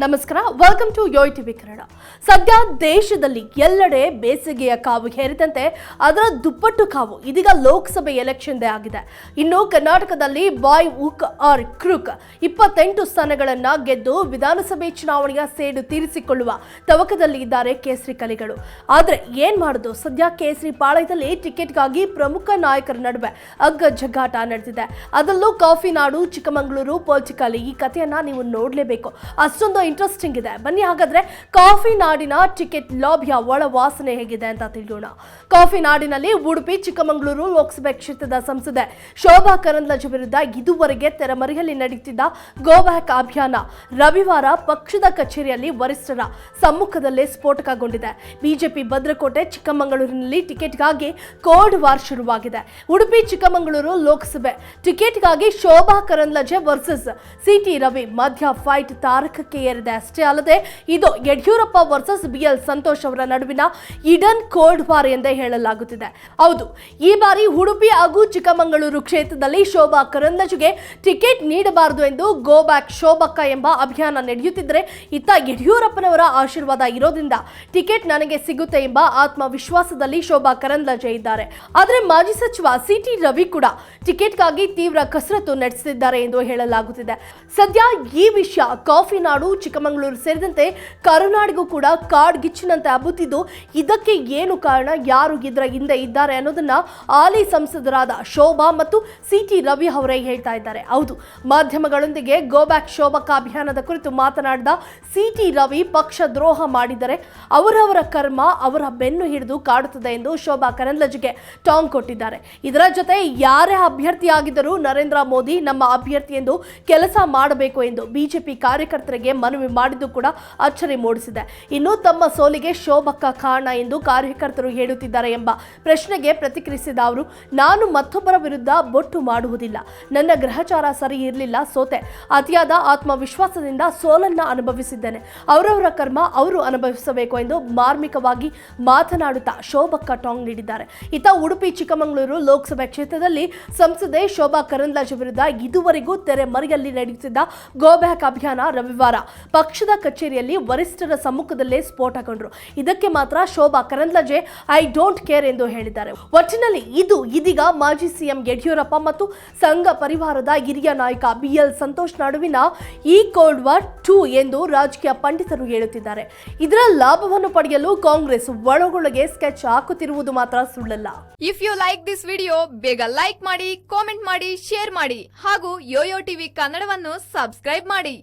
ನಮಸ್ಕಾರ welcome to Yoyo TV Kannada. ಸದ್ಯ ದೇಶದಲ್ಲಿ ಎಲ್ಲೆಡೆ ಬೇಸಿಗೆಯ ಕಾವು ಹೇರಿದಂತೆ ಅದರ ದುಪ್ಪಟ್ಟು ಕಾವು ಇದೀಗ ಲೋಕಸಭೆ ಎಲೆಕ್ಷನ್ ದೇ ಆಗಿದೆ. ಇನ್ನು ಕರ್ನಾಟಕದಲ್ಲಿ ಬಾಯ್, ಉಕ್, ಆರ್, ಕ್ರುಕ್ ಇಪ್ಪತ್ತೆಂಟು ಸ್ಥಾನಗಳನ್ನ ಗೆದ್ದು ವಿಧಾನಸಭೆ ಚುನಾವಣೆಯ ಸೇಡು ತೀರಿಸಿಕೊಳ್ಳುವ ತವಕದಲ್ಲಿ ಇದ್ದಾರೆ ಕೇಸರಿ ಕಲಿಗಳು. ಆದ್ರೆ ಏನ್ ಮಾಡೋದು? ಸದ್ಯ ಕೇಸರಿ ಪಾಳಯದಲ್ಲಿ ಟಿಕೆಟ್ಗಾಗಿ ಪ್ರಮುಖ ನಾಯಕರ ನಡುವೆ ಅಗ್ಗ ಜಗ್ಗಾಟ ನಡೆದಿದೆ. ಅದರಲ್ಲೂ ಕಾಫಿ ನಾಡು ಚಿಕ್ಕಮಗಳೂರು ಪೊಲಿಟಿಕಲಿ ಈ ಕಥೆಯನ್ನ ನೀವು ನೋಡಲೇಬೇಕು. ಅಷ್ಟೊಂದು ಇಂಟ್ರೆಸ್ಟಿಂಗ್ ಇದೆ. ಬನ್ನಿ ಹಾಗಾದ್ರೆ ಕಾಫಿ ನಾಡಿನ ಟಿಕೆಟ್ ಲಾಬಿಯ ಒಳ ವಾಸನೆ ಹೇಗಿದೆ ಅಂತ ತಿಳಿಯೋಣ. ಕಾಫಿ ನಾಡಿನಲ್ಲಿ ಉಡುಪಿ, ಚಿಕ್ಕಮಗಳೂರು ಲೋಕಸಭೆ ಕ್ಷೇತ್ರದ ಸಂಸದೆ ಶೋಭಾ ಕರಂದ್ಲಾಜೆ ವಿರುದ್ಧ ಇದುವರೆಗೆ ತೆರೆಮರೆಯಲ್ಲಿ ನಡೆಯುತ್ತಿದ್ದ ಗೋಬ್ಯಾಕ್ ಅಭಿಯಾನ ರವಿವಾರ ಪಕ್ಷದ ಕಚೇರಿಯಲ್ಲಿ ವರಿಷ್ಠರ ಸಮ್ಮುಖದಲ್ಲೇ ಸ್ಫೋಟಕಗೊಂಡಿದೆ. ಬಿಜೆಪಿ ಭದ್ರಕೋಟೆ, ಚಿಕ್ಕಮಗಳೂರಿನಲ್ಲಿ ಟಿಕೆಟ್ಗಾಗಿ ಕೋಡ್ ವಾರ್ ಶುರುವಾಗಿದೆ. ಉಡುಪಿ, ಚಿಕ್ಕಮಗಳೂರು ಲೋಕಸಭೆ ಟಿಕೆಟ್ಗಾಗಿ Shobha Karandlaje versus C T ಮಧ್ಯ ಫೈಟ್ ತಾರಕಕ್ಕೆ ಏರಿದೆ ಅಷ್ಟೇ ಅಲ್ಲದೆ ಇದು Yediyurappa versus B L Santosh ಅವರ ನಡುವಿನ ಇಡನ್ ಕೋಲ್ಡ್ ವಾರ್ ಎಂದೇ ಹೇಳಲಾಗುತ್ತಿದೆ. ಹೌದು, ಈ ಬಾರಿ ಉಡುಪಿ ಹಾಗೂ ಚಿಕ್ಕಮಗಳೂರು ಕ್ಷೇತ್ರದಲ್ಲಿ ಶೋಭಾ ಕರಂದಜುಗೆ ಟಿಕೆಟ್ ನೀಡಬಾರದು ಎಂದು ಗೋ ಬ್ಯಾಕ್ ಶೋಭಕ್ಕ ಎಂಬ ಅಭಿಯಾನ ನಡೆಯುತ್ತಿದ್ದರೆ ಇತ್ತ ಯಡಿಯೂರಪ್ಪನವರ ಆಶೀರ್ವಾದ ಇರೋದ್ರಿಂದ ಟಿಕೆಟ್ ನನಗೆ ಸಿಗುತ್ತೆ ಎಂಬ ಆತ್ಮವಿಶ್ವಾಸದಲ್ಲಿ ಶೋಭಾ ಕರಂದ್ಲಾಜೆ ಇದ್ದಾರೆ. ಆದರೆ ಮಾಜಿ ಸಚಿವ ಸಿಟಿ ರವಿ ಕೂಡ ಟಿಕೆಟ್ಗಾಗಿ ತೀವ್ರ ಕಸರತ್ತು ನಡೆಸುತ್ತಿದ್ದಾರೆ ಎಂದು ಹೇಳಲಾಗುತ್ತಿದೆ. ಸದ್ಯ ಈ ವಿಷಯ ಕಾಫಿ ನಾಡು ಚಿಕ್ಕಮಗಳೂರು ಸೇರಿದಂತೆ ಕರುನಾಡಿಗೂ ಕೂಡ ಕಾಡ್ ಗಿಚ್ಚಿನಂತೆ ಹಬ್ಬುತ್ತಿದ್ದು, ಇದಕ್ಕೆ ಏನು ಕಾರಣ, ಯಾರು ಇದರ ಹಿಂದೆ ಇದ್ದಾರೆ ಅನ್ನೋದನ್ನ ಹಾಲಿ ಸಂಸದರಾದ ಶೋಭಾ ಮತ್ತು ಸಿ ಟಿ ರವಿ ಅವರೇ ಹೇಳ್ತಾ ಇದ್ದಾರೆ. ಹೌದು, ಮಾಧ್ಯಮಗಳೊಂದಿಗೆ ಗೋ ಬ್ಯಾಕ್ ಶೋಭಕ ಅಭಿಯಾನದ ಕುರಿತು ಮಾತನಾಡಿದ ಸಿ ಟಿ ರವಿ ಪಕ್ಷ ದ್ರೋಹ ಮಾಡಿದರೆ ಅವರವರ ಕರ್ಮ, ಅವರ ಬೆನ್ನು ಹಿಡಿದು ಕಾಡುತ್ತದೆ ಎಂದು ಶೋಭಾ ಕರಂದ್ಲಜ್ಗೆ ಟಾಂಗ್ ಕೊಟ್ಟಿದ್ದಾರೆ. ಇದರ ಜೊತೆ ಯಾರೇ ಅಭ್ಯರ್ಥಿಯಾಗಿದ್ದರೂ ನರೇಂದ್ರ ಮೋದಿ ನಮ್ಮ ಅಭ್ಯರ್ಥಿ ಎಂದು ಕೆಲಸ ಮಾಡಬೇಕು ಎಂದು ಬಿಜೆಪಿ ಕಾರ್ಯಕರ್ತರಿಗೆ ಮನವಿ ಮಾಡಿದ್ದು ಕೂಡ ಅಚ್ಚರಿ ಮೂಡಿಸಿದೆ. ಇನ್ನು ತಮ್ಮ ಸೋಲಿಗೆ ಶೋಭಕ್ಕ ಕಾರಣ ಎಂದು ಕಾರ್ಯಕರ್ತರು ಹೇಳುತ್ತಿದ್ದಾರೆ ಎಂಬ ಪ್ರಶ್ನೆಗೆ ಪ್ರತಿಕ್ರಿಯಿಸಿದ ಅವರು, ನಾನು ಮತ್ತೊಬ್ಬರ ವಿರುದ್ಧ ಬೊಟ್ಟು ಮಾಡುವುದಿಲ್ಲ. ನನ್ನ ಗ್ರಹಚಾರ ಸರಿ ಇರಲಿಲ್ಲ ಸೋತೆ. ಅತಿಯಾದ ಆತ್ಮವಿಶ್ವಾಸದಿಂದ ಸೋಲನ್ನ ಅನುಭವಿಸಿದ್ದೇನೆ. ಅವರವರ ಕರ್ಮ ಅವರು ಅನುಭವಿಸಬೇಕು ಎಂದು ಮಾರ್ಮಿಕವಾಗಿ ಮಾತನಾಡುತ್ತಾ ಶೋಭಕ್ಕ ಟಾಂಗ್ ನೀಡಿದ್ದಾರೆ. ಇತ ಉಡುಪಿ, ಚಿಕ್ಕಮಗಳೂರು ಲೋಕಸಭೆ ಕ್ಷೇತ್ರದಲ್ಲಿ ಸಂಸದೆ ಶೋಭಾ ಕರಂದ್ಲಾಜೆ ವಿರುದ್ಧ ಇದುವರೆಗೂ ತೆರೆ ಮರೆಯಲ್ಲಿ ನಡೆಯುತ್ತಿದ್ದ ಗೋಬ್ಯಾಕ್ ಅಭಿಯಾನ ರವಿವಾರ. ಪಕ್ಷದ ಕಚೇರಿಯಲ್ಲಿ ವರಿಷ್ಠರ ಸಮ್ಮುಖದಲ್ಲೇ ಸ್ಫೋಟಗೊಂಡರು ಇದಕ್ಕೆ ಮಾತ್ರ Shobha Karandlaje, I don't care ಎಂದು ಹೇಳಿದ್ದಾರೆ. ಒಟ್ಟಿನಲ್ಲಿ ಇದು ಇದೀಗ ಮಾಜಿ ಸಿಎಂ ಯಡಿಯೂರಪ್ಪ ಮತ್ತು ಸಂಘ ಪರಿವಾರದ ಹಿರಿಯ ನಾಯಕ ಬಿಎಲ್ ಸಂತೋಷ್ ನಡುವಿನ ಈ ಕೋಲ್ಡ್ ವಾರ್ ಟೂ ಎಂದು ರಾಜಕೀಯ ಪಂಡಿತರು ಹೇಳುತ್ತಿದ್ದಾರೆ. ಇದರ ಲಾಭವನ್ನು ಪಡೆಯಲು ಕಾಂಗ್ರೆಸ್ ಒಳಗೊಳಗೆ ಸ್ಕೆಚ್ ಹಾಕುತ್ತಿರುವುದು ಮಾತ್ರ ಸುಳ್ಳಲ್ಲ. If you like this video ಬೇಗ ಲೈಕ್ ಮಾಡಿ ಕಾಮೆಂಟ್ ಮಾಡಿ ಶೇರ್ ಮಾಡಿ ಹಾಗೂ ಯೋಯೋ ಟಿವಿ ಕನ್ನಡವನ್ನು ಸಬ್ಸ್ಕ್ರೈಬ್ ಮಾಡಿ.